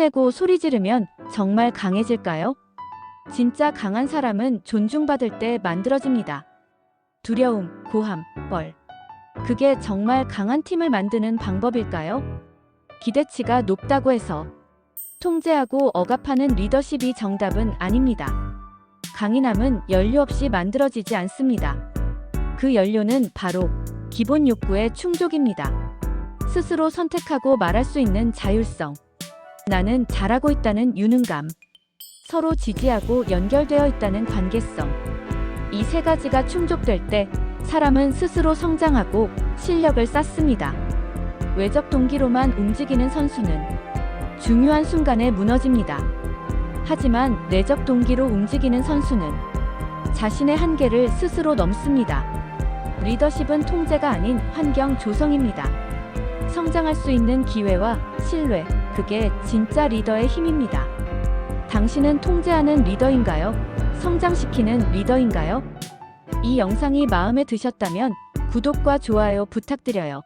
힘내고 소리 지르면 정말 강해질까요? 진짜 강한 사람은 존중받을 때 만들어집니다. 두려움, 고함, 뻘. 그게 정말 강한 팀을 만드는 방법일까요? 기대치가 높다고 해서 통제하고 억압하는 리더십이 정답은 아닙니다. 강인함은 연료 없이 만들어지지 않습니다. 그 연료는 바로 기본 욕구의 충족입니다. 스스로 선택하고 말할 수 있는 자율성. 나는 잘하고 있다는 유능감. 서로 지지하고 연결되어 있다는 관계성. 이 세 가지가 충족될 때 사람은 스스로 성장하고 실력을 쌓습니다. 외적 동기로만 움직이는 선수는 중요한 순간에 무너집니다. 하지만 내적 동기로 움직이는 선수는 자신의 한계를 스스로 넘습니다. 리더십은 통제가 아닌 환경 조성입니다. 성장할 수 있는 기회와 신뢰, 그게 진짜 리더의 힘입니다. 당신은 통제하는 리더인가요? 성장시키는 리더인가요? 이 영상이 마음에 드셨다면 구독과 좋아요 부탁드려요.